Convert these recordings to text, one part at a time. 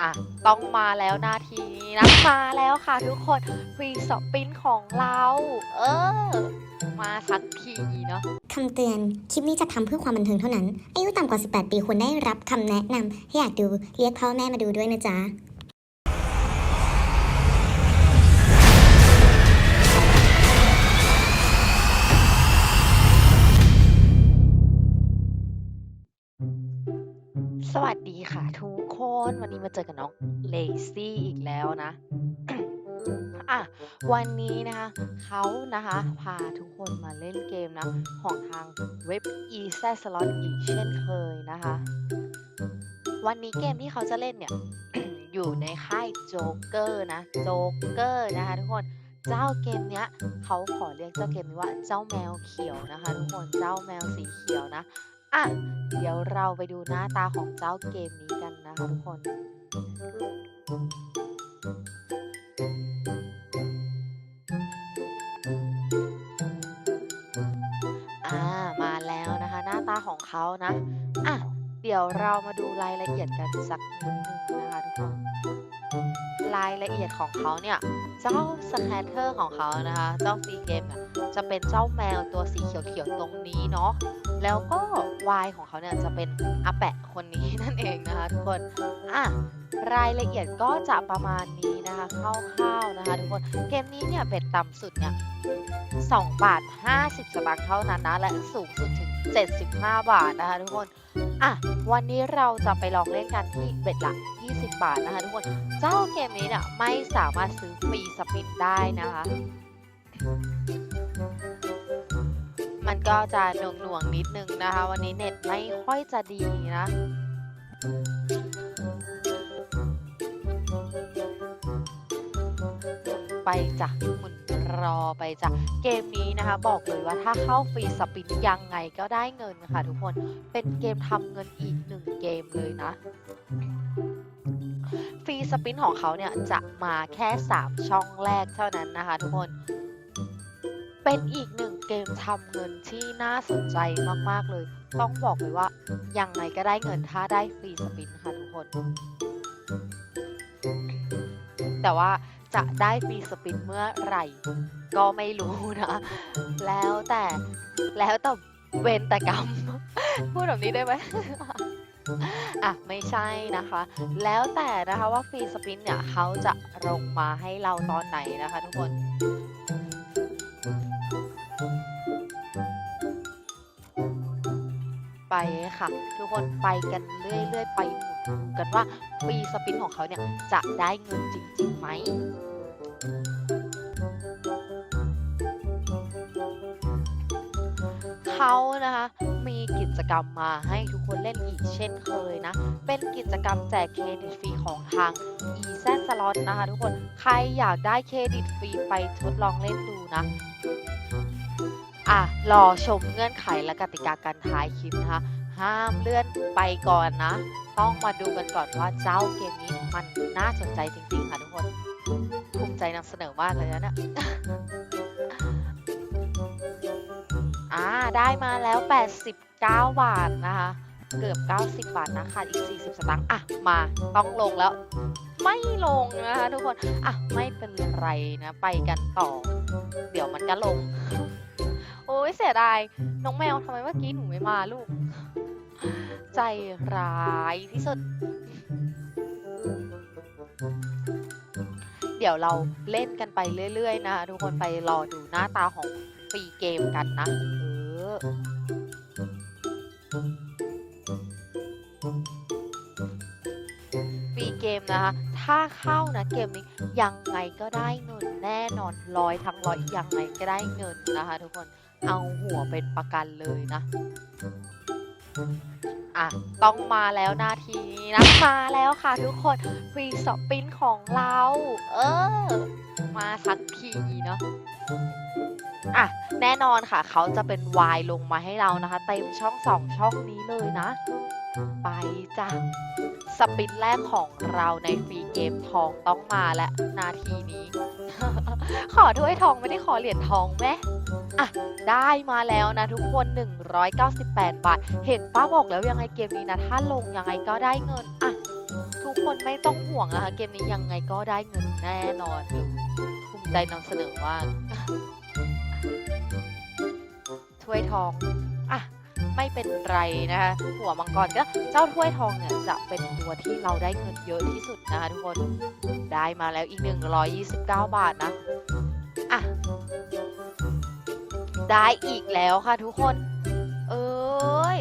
อะต้องมาแล้วนาทีนี้นะมาแล้วค่ะทุกคนฟรีสปินของเรา เออ มาสักทีเนาะคำเตือน คลิปนี้จะทำเพื่อความบันเทิงเท่านั้น อายุต่ำกว่า 18 ปีควรได้รับคำแนะนำถ้าอยากดูเรียกพ่อแม่มาดูด้วยนะจ๊ะสวัสดีค่ะทุก คนวันนี้มาเจอกับน้องเลซี่อีกแล้วนะอะวันนี้นะคะเขานะคะพาทุกคนมาเล่นเกมนะ ของทางเว็บ e s a Slot อีกเช่นเคยนะคะ วันนี้เกมที่เขาจะเล่นเนี่ย อยู่ในค่ายโจ๊กเกอร์นะโจ๊กเกอร์นะคะทุกคนเจ้าเกมเนี้ยเขาขอเรียกเจ้าเกมนี้ว่าเจ้าแมวเขียวนะคะ ทุกคนเจ้าแมวสีเขียวนะ อะ เดี๋ยวเราไปดูหน้าตาของเจ้าเกมนี้กันนะคะทุกคน อ่า มาแล้วนะคะ หน้าตาของเขานะ อะ เดี๋ยวเรามาดูรายละเอียดกันสักนิดนึงนะายละเอียดของเขาเนี่ย เจ้าสแคตเตอร์ของเขานะคะ เจ้าฟรีเกมจะเป็นเจ้าแมวตัวสีเขียวๆตรงนี้เนาะ แล้วก็วายของเขาเนี่ยจะเป็นอาแปะคนนี้นั่นเองนะคะทุกคน อะรายละเอียดก็จะประมาณนี้นะคะคร่าวๆนะคะทุกคน เกมนี้เนี่ยเบ็ดต่ำสุดเนี่ย2บาท 50 สตางค์เท่านั้นนะ และสูงสุดถึง 75 บาทนะคะทุกคน อะวันนี้เราจะไปลองเล่นกันที่เบ็ดหลัก 20 บาทนะคะทุกคน เจ้าเกมนี้เนี่ยไม่สามารถซื้อฟรีสปินได้นะคะ มันก็จะหน่วงหน่วงๆนิดนึงนะคะ วันนี้เน็ตไม่ค่อยจะดีนะไปจ้ะหมุน รอไปจ้ะเกมนี้นะคะ บอกเลยว่าถ้าเข้าฟรีสปินยังไงก็ได้เงินค่ะทุกคนเป็นเกมทำเงินอีกหนึ่งเกมเลยนะฟรีสปินของเขาเนี่ยจะมาแค่ 3 ช่องแรกเท่านั้นนะคะทุกคนเป็นอีกหนึ่งเกมทำเงินที่น่าสนใจมากๆเลย ต้องบอกเลยว่ายังไงก็ได้เงินถ้าได้ฟรีสปินค่ะทุกคน แต่ว่า จะได้ฟรีสปินเมื่อไหร่ ก็ไม่รู้นะ แล้วแต่แล้วแต่เวรแต่กรรม พูดแบบนี้ได้ไหมอะไม่ใช่นะคะ แล้วแต่นะคะว่าฟรีสปินเนี่ยเขาจะลงมาให้เราตอนไหนนะคะทุกคนไปค่ะ ทุกคนไปกันเรื่อยๆ ไปหมุนดูกันว่าฟรีสปินของเขาเนี่ยจะได้เงินจริงๆไหมเขานะคะมีกิจกรรมมาให้ทุกคนเล่นอีกเช่นเคยนะ เป็นกิจกรรมแจกเครดิตฟรีของทาง e z Slot นะคะทุกคนใครอยากได้เครดิตฟรีไปทดลองเล่นดูนะอะรอชมเงื่อนไขและกติกาการท้ายคลิปนะคะ ห้ามเลื่อนไปก่อนนะ ต้องมาดูกันก่อนว่าเจ้าเกมนี้มันน่าสนใจจริงๆค่ะทุกคน ภูมิใจนำเสนอมากเลยนะเนี่ยอ่าได้มาแล้ว 89 บาทนะคะ เกือบ 90 บาทนะขาดอีก 40 สตางค์อะ มาต้องลงแล้ว ไม่ลงนะคะทุกคน อะ ไม่เป็นไรนะ ไปกันต่อ เดี๋ยวมันก็ลง โอ้ยเสียดาย น้องแมวทำไมเมื่อกี้หนูไม่มาลูก ใจร้ายที่สุด เดี๋ยวเราเล่นกันไปเรื่อย ๆ นะ ทุกคนไปรอดูหน้าตาของฟรีเกมกันนะ เออฟรีเกมนะคะ ถ้าเข้านะเกมนี้ยังไงก็ได้เงินแน่นอนร้อยทั้งร้อยยังไงก็ได้เงินนะคะ ทุกคนเอาหัวเป็นประกันเลยนะ อะ ต้องมาแล้วนาทีนี้นะ มาแล้วค่ะทุกคนฟรีสปินของเรา เออ มาสักทีเนาะอะ แน่นอนค่ะ เขาจะเป็นวายลงมาให้เรานะคะ เต็มช่องสองช่องนี้เลยนะ ไปจ้ะสปินแรกของเราในฟรีเกมทองต้องมาและนาทีนี้ ขอถ้วยทองไม่ได้ขอเหรียญทองไหมอะได้มาแล้วนะทุกคน 198 บาท เห็นป้าบอกแล้วยังไงเกมนี้นะ ถ้าลงยังไงก็ได้เงินอะทุกคนไม่ต้องห่วงนะคะเกมนี้ยังไงก็ได้เงินแน่นอนเลยภูมิใจนำเสนอมากถ้วยทองอะ ไม่เป็นไรนะคะหัวมังกรก็เจ้าถ้วยทองเนี่ยจะเป็นตัวที่เราได้เงินเยอะที่สุดนะคะทุกคนได้มาแล้วอีก 129 บาทนะอะได้อีกแล้วค่ะทุกคน เอ้ย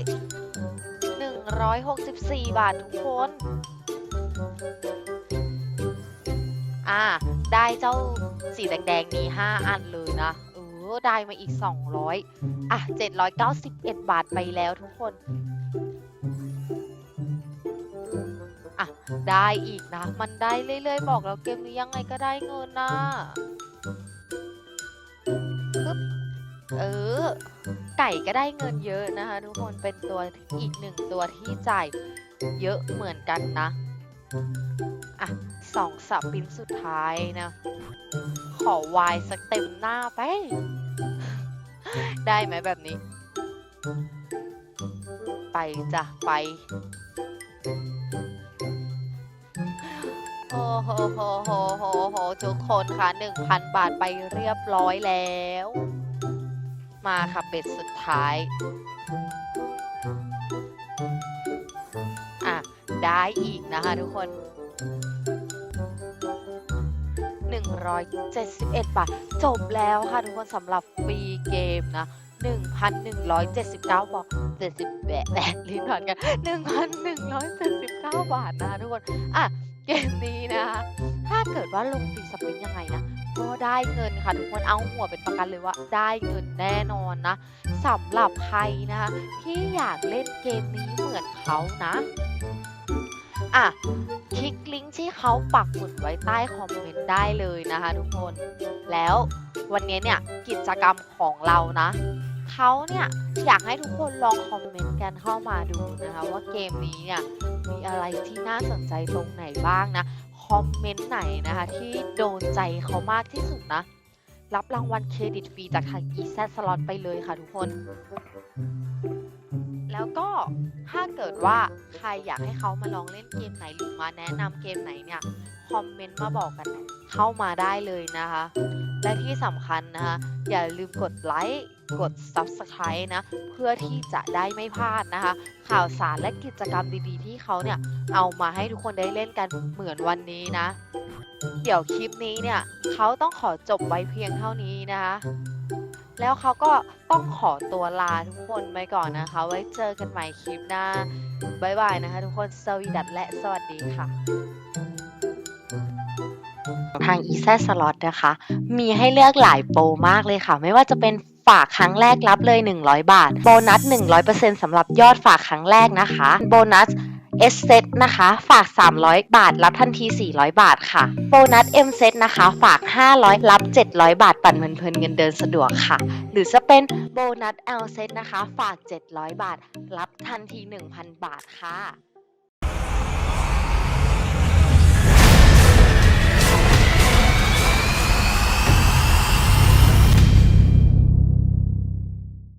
164 บาททุกคนอ่าได้เจ้าสีแดงๆนี้ 5 อันเลยนะ เออได้มาอีก 200 อะ 791 บาทไปแล้วทุกคน อะ ได้อีกนะ มันได้เรื่อยๆ บอกแล้วเกมนี้ยังไงก็ได้เงินนะปึ๊บเออ ไก่ก็ได้เงินเยอะนะคะ ทุกคนเป็นตัวอีกหนึ่งตัวที่จ่ายเยอะเหมือนกันนะ อะสองสับปินสุดท้ายนะ ขอวายสักเต็มหน้าไป ได้ไหมแบบนี้ ไปจ้ะ ไป โอ้โหโหโหโหโหทุกคนค่ะหนึ่งพันบาทไปเรียบร้อยแล้ว มาค่ะเบ็ดสุดท้าย อะ ได้อีกนะคะทุกคน 171 บาท จบแล้วค่ะทุกคนสำหรับฟรีเกมนะ 1,179 บาท70แบะแบะลิ้นผ่านกัน 1,179 บาทนะทุกคน อะ เกมนี้นะคะถ้าเกิดว่าลงฟรีสปินยังไงนะก็ได้เงินค่ะทุกคนเอาหัวเป็นประกันเลยว่าได้เงินแน่นอนนะสำหรับใครนะคะที่อยากเล่นเกมนี้เหมือนเขานะ อะ คลิกลิงก์ที่เขาปักหมุดไว้ใต้คอมเมนต์ได้เลยนะคะทุกคน แล้ววันนี้เนี่ยกิจกรรมของเรานะเขาเนี่ยอยากให้ทุกคนลองคอมเมนต์กันเข้ามาดูนะคะว่าเกมนี้เนี่ยมีอะไรที่น่าสนใจตรงไหนบ้างนะคอมเมนต์ไหนนะคะที่โดนใจเขามากที่สุดนะรับรางวัลเครดิตฟรีจากทาง e z Slot ไปเลยค่ะทุกคน แล้วก็ถ้าเกิดว่าใครอยากให้เขามาลองเล่นเกมไหนหรือมาแนะนำเกมไหนเนี่ยคอมเมนต์มาบอกกันเข้ามาได้เลยนะคะ และที่สำคัญนะคะ อย่าลืมกดไลค์กด Subscribe นะ เพื่อที่จะได้ไม่พลาดนะคะ ข่าวสารและกิจกรรมดีๆ ที่เขาเนี่ย เอามาให้ทุกคนได้เล่นกันเหมือนวันนี้นะ เดี๋ยวคลิปนี้เนี่ย เขาต้องขอจบไว้เพียงเท่านี้นะคะ แล้วเขาก็ต้องขอตัวลาทุกคนไปก่อนนะคะ ไว้เจอกันใหม่คลิปหน้าบ๊ายบายนะคะ ทุกคนสวีดัตและสวัสดีค่ะ ทาง e z Slot นะคะ มีให้เลือกหลายโปรมากเลยค่ะ ไม่ว่าจะเป็นฝากครั้งแรกรับเลย 100 บาท โบนัส 100%สำหรับยอดฝากครั้งแรกนะคะ โบนัส เอสเซนะคะ ฝาก 300 บาท รับทันที 400 บาทค่ะ โบนัสเอ็มเซนะคะ ฝาก 500 รับ 700 บาท ปั่นเพลินเงินเดินสะดวกค่ะ หรือจะเป็นโบนัสเอลเซนะคะ ฝาก 700 บาท รับทันที 1,000 บาทค่ะ